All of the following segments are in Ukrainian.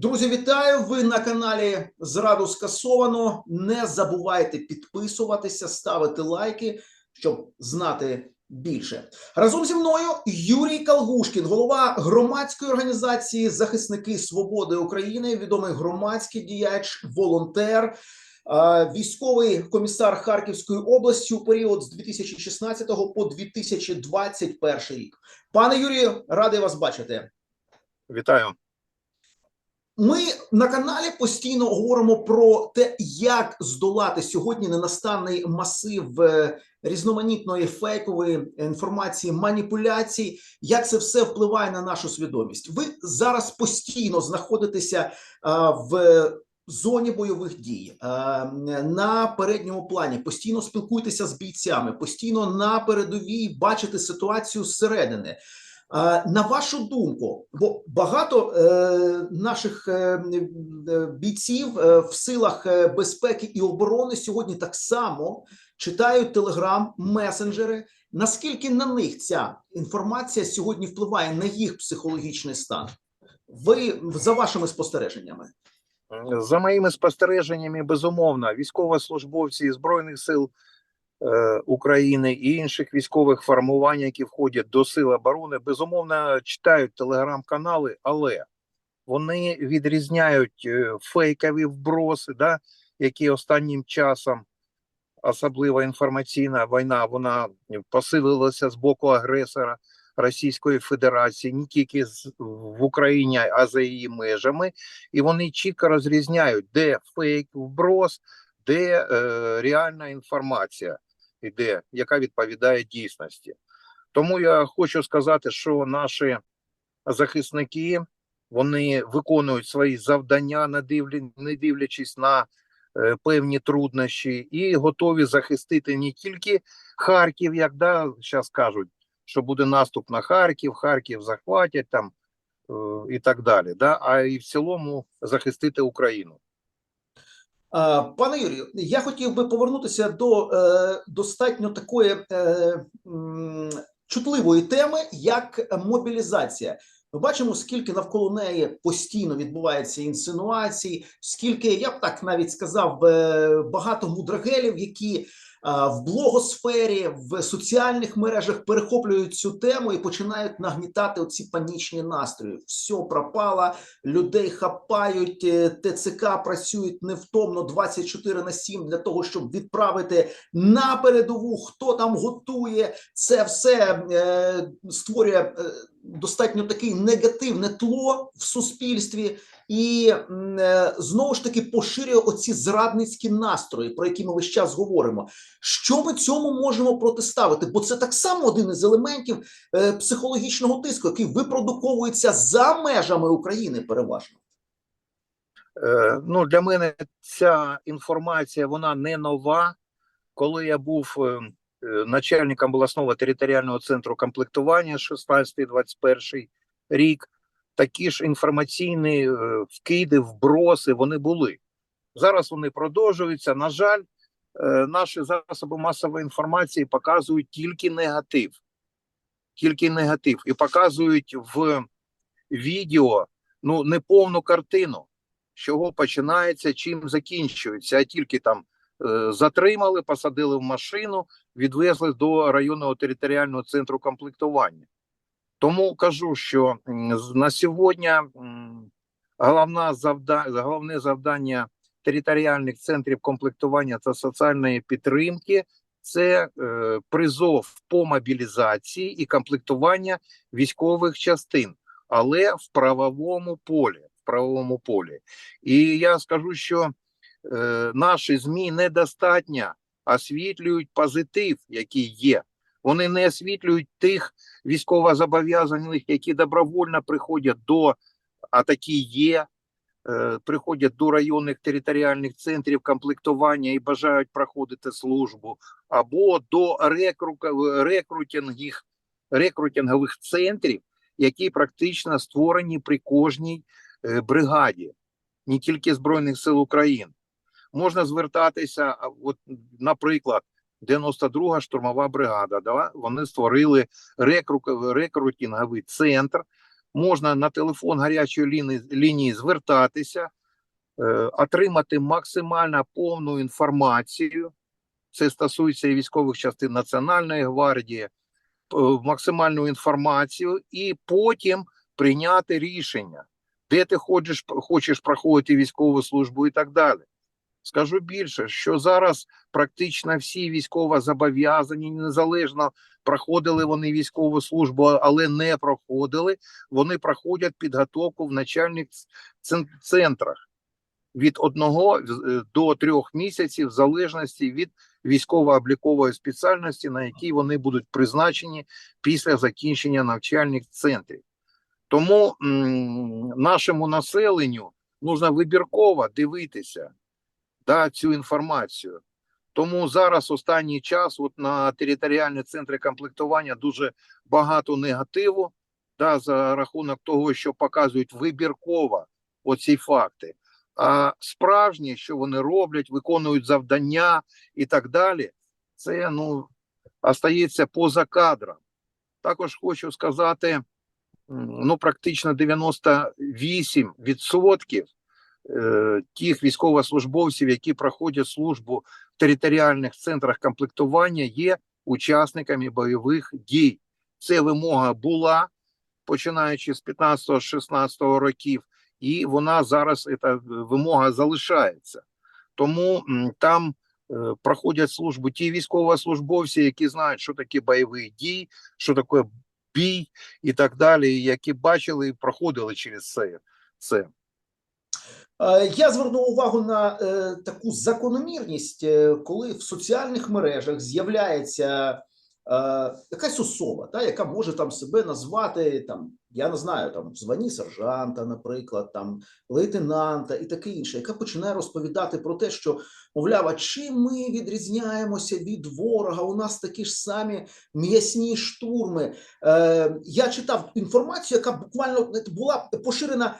Друзі, вітаю! Ви на каналі Зраду скасовано. Не забувайте підписуватися, ставити лайки, щоб знати більше. Разом зі мною Юрій Калгушкін, голова громадської організації Захисники Свободи України, відомий громадський діяч, волонтер, військовий комісар Харківської області у період з 2016 по 2021 рік. Пане Юрію, радий вас бачити. Вітаю. Ми на каналі постійно говоримо про те, як здолати сьогодні ненастанний масив е, різноманітної фейкової інформації, маніпуляцій, як це все впливає на нашу свідомість. Ви зараз постійно знаходитеся в зоні бойових дій на передньому плані, постійно спілкуєтеся з бійцями, постійно на передовій бачите ситуацію зсередини. На вашу думку, бо багато е, наших е, е, бійців в силах безпеки і оборони сьогодні так само читають телеграм, месенджери. Наскільки на них ця інформація сьогодні впливає на їх психологічний стан? Ви за вашими спостереженнями? За моїми спостереженнями, безумовно, військовослужбовці Збройних сил України і інших військових формувань, які входять до сил оборони, безумовно читають телеграм-канали, але вони відрізняють е, фейкові вброси, да, які останнім часом, особливо інформаційна війна, вона посилилася з боку агресора. Російської Федерації не тільки в Україні, а за її межами, і вони чітко розрізняють, де фейк вброс, де е, реальна інформація іде, яка відповідає дійсності. Тому я хочу сказати, що наші захисники вони виконують свої завдання, не, дивлячись на е, певні труднощі, і готові захистити не тільки Харків, як да, зараз кажуть що буде наступ на Харків, Харків захватять там е, і так далі, да? а і в цілому захистити Україну. Пане Юрію, я хотів би повернутися до е, достатньо такої е, чутливої теми, як мобілізація. Ми бачимо, скільки навколо неї постійно відбувається інсинуацій, скільки я б так навіть сказав, багато мудрагелів, які в блогосфері, в соціальних мережах перехоплюють цю тему і починають нагнітати оці панічні настрої. Все пропало, людей хапають, е, ТЦК працюють невтомно 24 на 7 для того, щоб відправити на передову, хто там готує. Це все е, створює е, достатньо такий негативне тло в суспільстві, і е, знову ж таки поширює оці зрадницькі настрої, про які ми весь час говоримо. Що ми цьому можемо протиставити? Бо це так само один із елементів е, психологічного тиску, який випродуковується за межами України, переважно. Е, ну, для мене ця інформація вона не нова. Коли я був начальником обласного територіального центру комплектування 16-21 рік, такі ж інформаційні е, вкиди, вброси вони були. Зараз вони продовжуються. На жаль, е, наші засоби масової інформації показують тільки негатив, тільки негатив, і показують в відео ну неповну картину, з чого починається, чим закінчується, а тільки там е, затримали, посадили в машину, відвезли до районного територіального центру комплектування. Тому кажу, що на сьогодні головна завда... головне завдання територіальних центрів комплектування та соціальної підтримки це е, призов по мобілізації і комплектування військових частин, але в правовому полі. В правовому полі. І я скажу, що е, наші ЗМІ недостатньо освітлюють позитив, який є. Вони не освітлюють тих військовозобов'язаних, які добровольно приходять до, а такі є, е, приходять до районних територіальних центрів комплектування і бажають проходити службу, або до рекру- рекрутингів, рекрутингових центрів, які практично створені при кожній е, бригаді, не тільки Збройних сил України. Можна звертатися, от, наприклад, 92-га штурмова бригада. Да? Вони створили рекру, рекрутинговий центр. можна на телефон гарячої лінії, звертатися, е, отримати максимально повну інформацію. Це стосується і військових частин Національної гвардії, е, максимальну інформацію, і потім прийняти рішення, де ти хочеш, хочеш проходити військову службу і так далі. Скажу більше, що зараз практично всі військовозобов'язані, незалежно проходили вони військову службу, але не проходили, вони проходять підготовку в начальних центрах. Від одного е, до трьох місяців, в залежності від військово-облікової спеціальності, на якій вони будуть призначені після закінчення навчальних центрів. Тому м, нашому населенню нужно вибірково дивитися да, цю інформацію. Тому зараз останній час от на територіальні центри комплектування дуже багато негативу да, за рахунок того, що показують вибірково оці факти. А справжні, що вони роблять, виконують завдання і так далі, це ну остається поза кадром. Також хочу сказати: ну, практично 98% е, тих військовослужбовців, які проходять службу в територіальних центрах комплектування, є учасниками бойових дій. Це вимога була починаючи з 15-16 років, і вона зараз ця вимога залишається. Тому там е, проходять службу ті військовослужбовці, які знають, що таке бойові дії, що таке бій і так далі, які бачили і проходили через це. це. Е, Я звернув увагу на е, таку закономірність, е, коли в соціальних мережах з'являється якась особа, та, яка може там себе назвати там, я не знаю, там в званні сержанта, наприклад, там лейтенанта і таке інше, яка починає розповідати про те, що мовляв, а чим ми відрізняємося від ворога? У нас такі ж самі м'ясні штурми. Е, я читав інформацію, яка буквально була поширена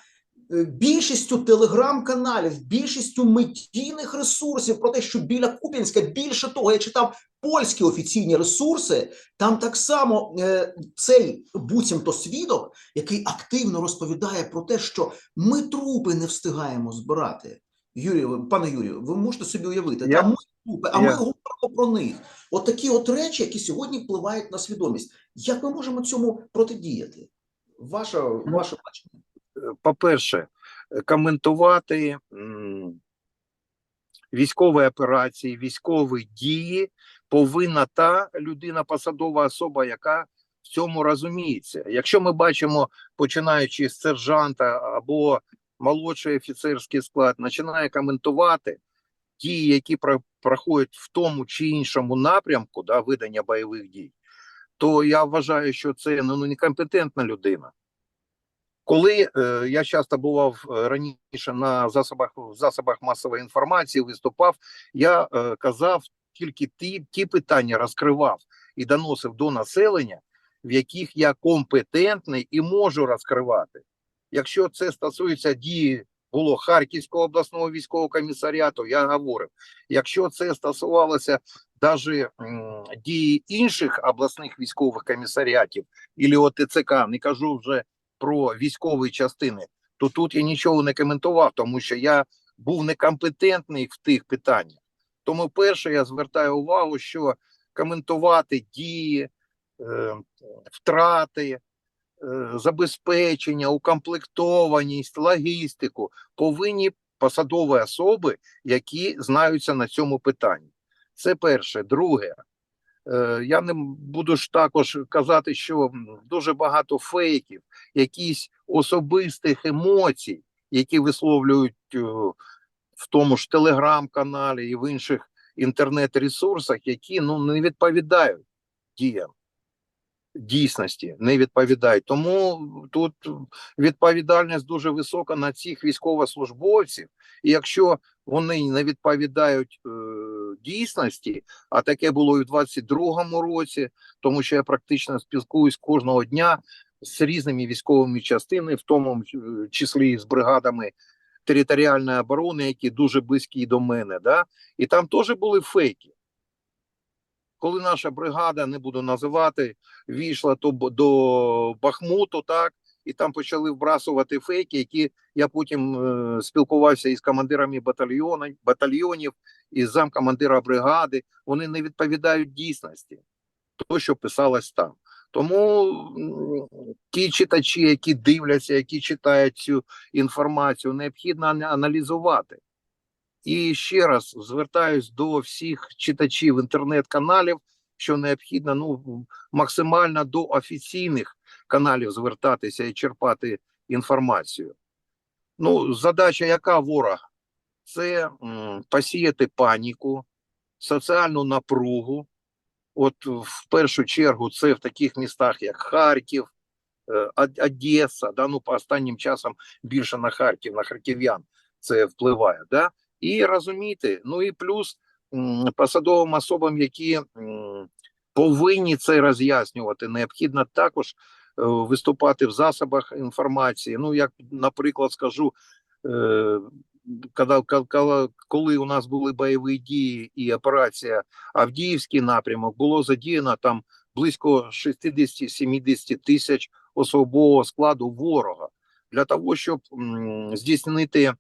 більшістю телеграм-каналів, більшістю медійних ресурсів про те, що біля Куп'янська, більше того, я читав польські офіційні ресурси. Там так само е, цей буцімто свідок, який активно розповідає про те, що ми трупи не встигаємо збирати. Юрію, пане Юрію, ви можете собі уявити, Я- там ми трупи, а ми говоримо про них. От такі от речі, які сьогодні впливають на свідомість. Як ми можемо цьому протидіяти? Ваша, ваше бачення. По-перше, коментувати військові операції, військові дії повинна та людина, посадова особа, яка в цьому розуміється. Якщо ми бачимо, починаючи з сержанта або молодший офіцерський склад, починає коментувати дії, які проходять в тому чи іншому напрямку, да, видання бойових дій, то я вважаю, що це ну, некомпетентна людина. Коли е, я часто бував е, раніше на засобах в засобах масової інформації, виступав, я е, казав тільки ті, ті питання розкривав і доносив до населення, в яких я компетентний і можу розкривати. Якщо це стосується дії було Харківського обласного військового комісаріату, я говорив. Якщо це стосувалося навіть дії інших обласних військових комісаріатів, і ОТЦК, не кажу вже про військові частини, то тут я нічого не коментував, тому що я був некомпетентний в тих питаннях. Тому, перше, я звертаю увагу, що коментувати дії, е, втрати, е, забезпечення, укомплектованість, логістику повинні посадові особи, які знаються на цьому питанні. Це перше. Друге, Я не буду ж також казати, що дуже багато фейків, якісь особистих емоцій, які висловлюють е, в тому ж телеграм-каналі і в інших інтернет-ресурсах, які ну не відповідають діям дійсності, не відповідають. Тому тут відповідальність дуже висока на цих військовослужбовців, і якщо вони не відповідають е, дійсності, а таке було і в 22-му році, тому що я практично спілкуюсь кожного дня з різними військовими частинами, в тому числі з бригадами територіальної оборони, які дуже близькі до мене. Да? І там теж були фейки. Коли наша бригада, не буду називати, війшла до Бахмуту, так, і там почали вбрасувати фейки, які я потім е, спілкувався із командирами батальйону, батальйонів, із замкомандира бригади. Вони не відповідають дійсності, то, що писалось там. Тому ті читачі, які дивляться, які читають цю інформацію, необхідно ана- аналізувати. І ще раз звертаюсь до всіх читачів інтернет-каналів, що необхідно ну, максимально до офіційних каналів звертатися і черпати інформацію. Ну, задача яка ворога? Це м, посіяти паніку, соціальну напругу. От в першу чергу це в таких містах, як Харків, е, Одеса, да, ну по останнім часом більше на Харків, на харків'ян це впливає. Да? І розуміти, ну і плюс м, посадовим особам, які м, повинні це роз'яснювати, необхідно також виступати в засобах інформації. Ну, як, наприклад, скажу, е, коли у нас були бойові дії і операція Авдіївський напрямок, було задіяно там близько 60-70 тисяч особового складу ворога для того, щоб здійснити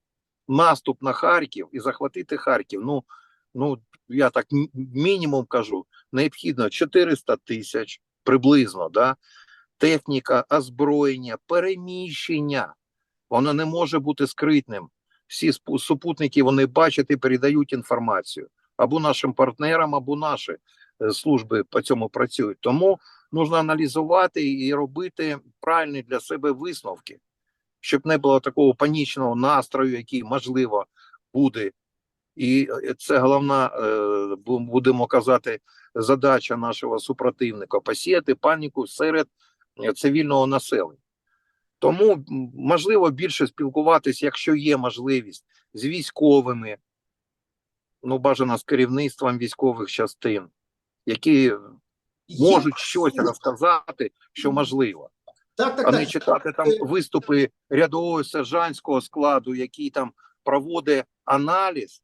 наступ на Харків і захватити Харків. Ну, ну я так мінімум кажу, необхідно 400 тисяч приблизно, да? Техніка, озброєння, переміщення. Воно не може бути скритним. Всі супутники вони бачать і передають інформацію або нашим партнерам, або наші е, служби по цьому працюють. Тому нужно аналізувати і робити правильні для себе висновки, щоб не було такого панічного настрою, який можливо буде. І е, це головна, е, бу- будемо казати, задача нашого супротивника посіяти паніку серед цивільного населення. Тому можливо більше спілкуватись, якщо є можливість, з військовими, ну бажано з керівництвом військових частин, які можуть щось розказати, що можливо, Так, так, а не так. читати там виступи рядового сержантського складу, який там проводить аналіз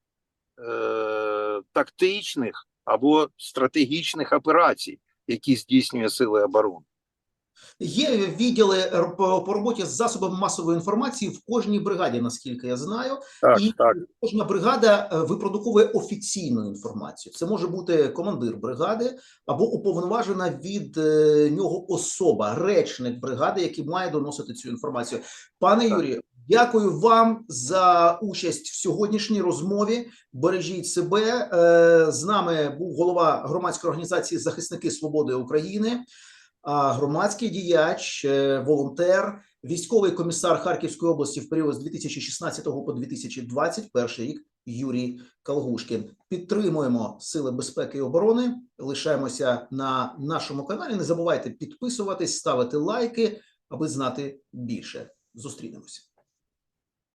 е- тактичних або стратегічних операцій, які здійснює сили оборони. Є відділи по, роботі з засобами масової інформації в кожній бригаді, наскільки я знаю. Так, і так. кожна бригада е, випродуковує офіційну інформацію. Це може бути командир бригади або уповноважена від е, нього особа, речник бригади, який має доносити цю інформацію. Пане Так. Юрію, дякую вам за участь в сьогоднішній розмові. Бережіть себе. Е, З нами був голова громадської організації Захисники Свободи України. А Громадський діяч, е, волонтер, військовий комісар Харківської області в період з 2016 по 2021 рік Юрій Калгушкін. Підтримуємо сили безпеки і оборони. Лишаємося на нашому каналі. Не забувайте підписуватись, ставити лайки, аби знати більше. Зустрінемося.